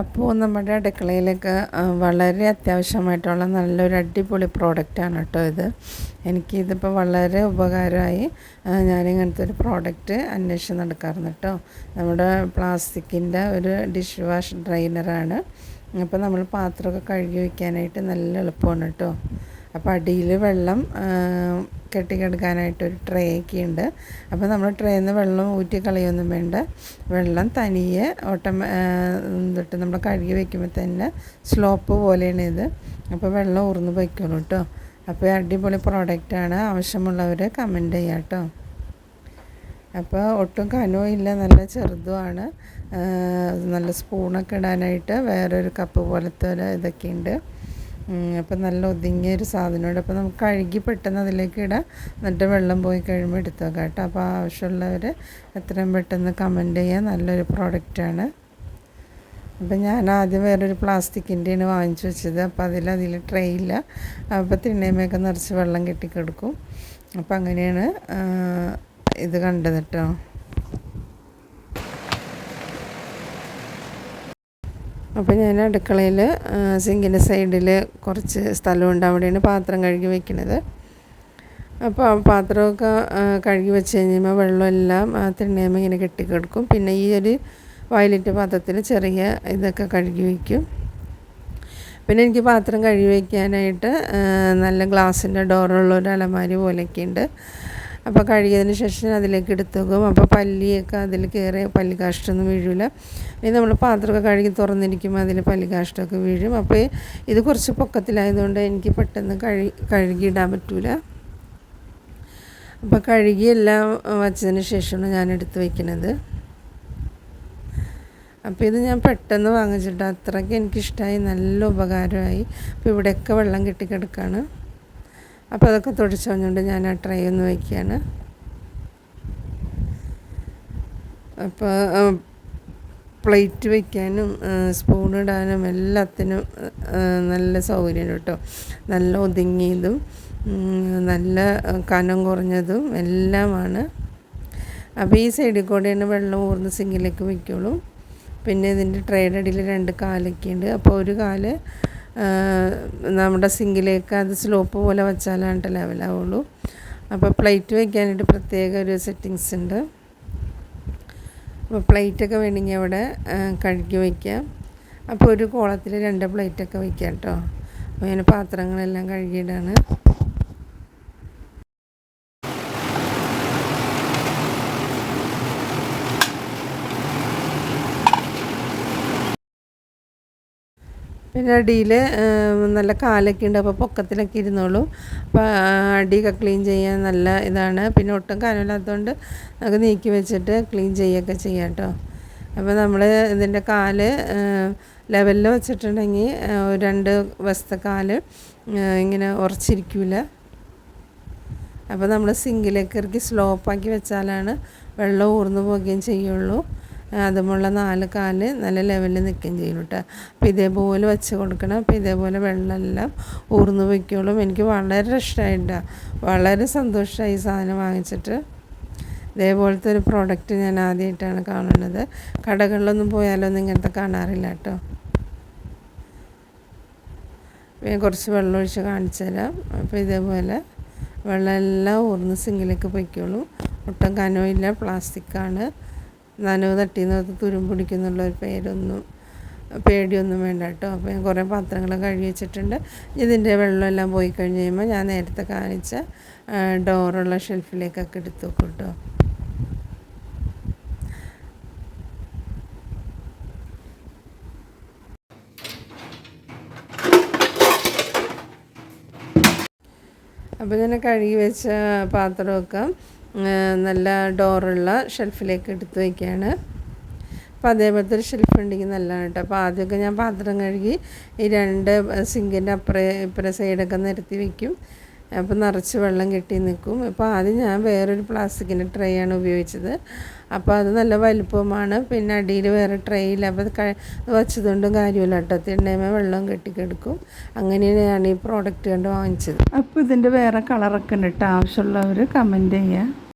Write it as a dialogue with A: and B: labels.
A: അപ്പോൾ നമ്മുടെ അടുക്കളയിലേക്ക് വളരെ അത്യാവശ്യമായിട്ടുള്ള നല്ലൊരു അടിപൊളി പ്രോഡക്റ്റാണ് കേട്ടോ ഇത്. എനിക്കിതിപ്പോൾ വളരെ ഉപകാരമായി ഞാനിങ്ങനത്തെ ഒരു പ്രോഡക്റ്റ് അന്വേഷിച്ച് നടക്കാറുണ്ട് കേട്ടോ. നമ്മുടെ പ്ലാസ്റ്റിക്കിന്റെ ഒരു ഡിഷ് വാഷ് ഡ്രൈനറാണ് അപ്പോൾ നമ്മൾ പാത്രമൊക്കെ കഴുകി വയ്ക്കാനായിട്ട് നല്ല എളുപ്പമാണ് കേട്ടോ. അപ്പോൾ അടിയിൽ വെള്ളം കെട്ടിക്കെടുക്കാനായിട്ടൊരു ട്രേ ഒക്കെ ഉണ്ട്. അപ്പോൾ നമ്മൾ ട്രേയിൽ നിന്ന് വെള്ളം ഊറ്റി കളയൊന്നും വേണ്ട. വെള്ളം തനിയെ ഓട്ടം തൊട്ട് നമ്മൾ കഴുകി വയ്ക്കുമ്പോൾ തന്നെ സ്ലോപ്പ് പോലെയാണ് ഇത്. അപ്പോൾ വെള്ളം ഊർന്ന് വയ്ക്കുള്ളൂ കേട്ടോ അപ്പോൾ അടിപൊളി പ്രോഡക്റ്റാണ് ആവശ്യമുള്ളവർ കമന്റ് ചെയ്യാം കേട്ടോ അപ്പോൾ ഒട്ടും കനവും ഇല്ല. നല്ല ചെറുതുമാണ് നല്ല സ്പൂണൊക്കെ ഇടാനായിട്ട് വേറൊരു കപ്പ് പോലത്തെ ഒരു ഇതൊക്കെ ഉണ്ട്. അപ്പം നല്ല ഒതുങ്ങിയ ഒരു സാധനമുണ്ട് അപ്പോൾ നമുക്ക് കഴുകി പെട്ടെന്ന് അതിലേക്ക് ഇടാം. എന്നിട്ട് വെള്ളം പോയി കഴിയുമ്പോൾ എടുത്തു വെക്കാം കേട്ടോ. അപ്പോൾ ആവശ്യമുള്ളവർ എത്രയും പെട്ടെന്ന് കമന്റ് ചെയ്യാൻ നല്ലൊരു പ്രോഡക്റ്റാണ് അപ്പം ഞാൻ ആദ്യം വേറൊരു പ്ലാസ്റ്റിക്കിന്റെയാണ് വാങ്ങിച്ചു വെച്ചത്. അപ്പോൾ അതിൽ അതിൽ ട്രേ ഇല്ല. അപ്പോൾ തിണ്ണയമ്മയൊക്കെ നിറച്ച് വെള്ളം കെട്ടിക്കെടുക്കും. അപ്പം അങ്ങനെയാണ് ഇത് കണ്ടത് കേട്ടോ അപ്പോൾ ഞാൻ അടുക്കളയിൽ സിങ്കിന്റെ സൈഡിൽ കുറച്ച് സ്ഥലമുണ്ട്. അവിടെയാണ് പാത്രം കഴുകി വെക്കുന്നത് അപ്പോൾ ആ പാത്രമൊക്കെ കഴുകി വെച്ച് കഴിഞ്ഞുമ്പോൾ വെള്ളമെല്ലാം ആ തിണ്ണയമ്മ ഇങ്ങനെ കെട്ടിക്കെടുക്കും. പിന്നെ ഈ ഒരു വയലറ്റ് പാത്രത്തിൽ ചെറിയ ഇതൊക്കെ കഴുകി വയ്ക്കും പിന്നെ എനിക്ക് പാത്രം കഴുകി വയ്ക്കാനായിട്ട് നല്ല ഗ്ലാസിന്റെ ഡോറുള്ള ഒരു അലമാരി പോലെയൊക്കെ ഉണ്ട് അപ്പോൾ കഴുകിയതിന് ശേഷം അതിലേക്ക് എടുത്തു വെക്കും അപ്പോൾ പല്ലിയൊക്കെ അതിൽ കയറി പല്ലി കാഷ്ടമൊന്നും വീഴില്ല ഇനി നമ്മൾ പാത്രമൊക്കെ കഴുകി തുറന്നിരിക്കുമ്പോൾ അതിൽ പല്ലി കാഷ്ടമൊക്കെ വീഴും. അപ്പോൾ ഇത് കുറച്ച് പൊക്കത്തിലായതുകൊണ്ട് എനിക്ക് പെട്ടെന്ന് കഴുകി കഴുകിയിടാൻ പറ്റില്ല അപ്പോൾ കഴുകിയെല്ലാം വച്ചതിന് ശേഷമാണ് ഞാൻ എടുത്ത് വയ്ക്കുന്നത്. അപ്പോൾ ഇത് ഞാൻ പെട്ടെന്ന് വാങ്ങിച്ചിട്ട് അത്രയ്ക്ക് എനിക്കിഷ്ടമായി നല്ല ഉപകാരമായി. അപ്പോൾ ഇവിടെയൊക്കെ വെള്ളം കെട്ടിക്കിടക്കുകയാണ് അപ്പോൾ അതൊക്കെ തുടച്ച് വന്നുകൊണ്ട് ഞാൻ ആ ട്രൈ ഒന്ന് വയ്ക്കുകയാണ്. അപ്പോൾ പ്ലേറ്റ് വയ്ക്കാനും സ്പൂൺ ഇടാനും എല്ലാത്തിനും നല്ല സൗകര്യം കേട്ടോ. നല്ല ഒതുങ്ങിയതും നല്ല കനം കുറഞ്ഞതും എല്ലാമാണ്. അപ്പോൾ ഈ സൈഡിൽ കൂടെയാണ് വെള്ളം ഊർന്ന് സിങ്കിലേക്ക് വയ്ക്കുള്ളൂ. പിന്നെ ഇതിന്റെ ട്രേയുടെ അടിയിൽ രണ്ട് കാലൊക്കെ ഉണ്ട് അപ്പോൾ ഒരു കാൽ നമ്മുടെ സിങ്കിലേക്ക് അത് സ്ലോപ്പ് പോലെ വെച്ചാലാണ് ലെവലാവുള്ളൂ. അപ്പോൾ പ്ലേറ്റ് വയ്ക്കാനായിട്ട് പ്രത്യേക ഒരു സെറ്റിങ്സ് ഉണ്ട്. അപ്പോൾ പ്ലേറ്റൊക്കെ വേണമെങ്കിൽ അവിടെ കഴുകി വയ്ക്കാം അപ്പോൾ ഒരു കോളത്തിൽ രണ്ട് പ്ലേറ്റൊക്കെ വയ്ക്കാം കേട്ടോ അപ്പോൾ ഞാൻ പാത്രങ്ങളെല്ലാം കഴുകിയിടാണ്. പിന്നെ അടിയിൽ നല്ല കാലൊക്കെ ഉണ്ട്. അപ്പോൾ പൊക്കത്തിലൊക്കെ ഇരുന്നോളൂ. അപ്പോൾ അടിയൊക്കെ ക്ലീൻ ചെയ്യാൻ നല്ല ഇതാണ്. പിന്നെ ഒട്ടും കാലമില്ലാത്തതുകൊണ്ട് നമുക്ക് നീക്കി വെച്ചിട്ട് ക്ലീൻ ചെയ്യുകയൊക്കെ ചെയ്യാം കേട്ടോ. അപ്പോൾ നമ്മൾ ഇതിന്റെ കാൽ ലെവലിൽ വെച്ചിട്ടുണ്ടെങ്കിൽ രണ്ട് വശത്തെ കാൽ ഇങ്ങനെ ഉറച്ചിരിക്കില്ല അപ്പോൾ നമ്മൾ സിങ്കിലേക്ക് ഇറക്കി സ്ലോപ്പാക്കി വെച്ചാലാണ് വെള്ളം ഊർന്നു പോവുകയും ചെയ്യുള്ളൂ. അതുമുള്ള നാല് കാൽ നല്ല ലെവലിൽ നിൽക്കുകയും ചെയ്യും കേട്ടോ. അപ്പോൾ ഇതേപോലെ വെച്ച് കൊടുക്കണം. അപ്പോൾ ഇതേപോലെ വെള്ളമെല്ലാം ഊർന്ന് വയ്ക്കോളും എനിക്ക് വളരെ ഇഷ്ടമായിട്ടാണ് വളരെ സന്തോഷമായി ഈ സാധനം വാങ്ങിച്ചിട്ട്. ഇതേപോലത്തെ ഒരു പ്രോഡക്റ്റ് ഞാൻ ആദ്യമായിട്ടാണ് കാണുന്നത്. കടകളിലൊന്നും പോയാലൊന്നും ഇങ്ങനത്തെ കാണാറില്ല കേട്ടോ. കുറച്ച് വെള്ളം ഒഴിച്ച് കാണിച്ചു തരാം. അപ്പോൾ ഇതേപോലെ വെള്ളമെല്ലാം ഊർന്ന് സിങ്കിലേക്ക് പൊയ്ക്കോളൂ. ഒട്ടും കനമില്ല പ്ലാസ്റ്റിക്കാണ് നനവ് തട്ടിന്ന് തുരുമ്പ് ഒരു പേരൊന്നും പേടിയൊന്നും വേണ്ട കേട്ടോ. അപ്പോൾ ഞാൻ കുറേ പാത്രങ്ങൾ കഴുകി വെച്ചിട്ടുണ്ട്. ഇതിന്റെ വെള്ളമെല്ലാം പോയി കഴിഞ്ഞ് കഴിയുമ്പോൾ ഞാൻ നേരത്തെ കാണിച്ച ഡോറുള്ള ഷെൽഫിലേക്കൊക്കെ എടുത്തു വെക്കും കേട്ടോ. അപ്പോൾ ഞാൻ കഴുകി വെച്ച പാത്രമൊക്കെ നല്ല ഡോറുള്ള ഷെൽഫിലേക്ക് എടുത്ത് വയ്ക്കുകയാണ് അപ്പോൾ അതേപോലത്തെ ഒരു ഷെൽഫ് ഉണ്ടെങ്കിൽ നല്ലതാണ് കേട്ടോ. അപ്പോൾ ആദ്യമൊക്കെ ഞാൻ പാത്രം കഴുകി ഈ രണ്ട് സിങ്കിന്റെ അപ്പുറേ ഇപ്പുറേ സൈഡൊക്കെ നിരത്തി വയ്ക്കും അപ്പോൾ നിറച്ച് വെള്ളം കെട്ടി നിൽക്കും. അപ്പോൾ ആദ്യം ഞാൻ വേറൊരു പ്ലാസ്റ്റിക്കിന്റെ ട്രേ ആണ് ഉപയോഗിച്ചത്. അപ്പോൾ അത് നല്ല വലുപ്പമാണ് പിന്നെ അടിയിൽ വേറെ ട്രേ ഇല്ല. അപ്പോൾ അത് വച്ചതുകൊണ്ടും കാര്യമില്ല കേട്ടോ. തിണ്ണയമേ വെള്ളം കെട്ടിക്കെടുക്കും അങ്ങനെയാണ് ഈ പ്രോഡക്റ്റ് കണ്ട് വാങ്ങിച്ചത്. അപ്പോൾ ഇതിന്റെ വേറെ കളറൊക്കെ ഉണ്ട് കേട്ടോ. ആവശ്യമുള്ളവർ കമന്റ് ചെയ്യുക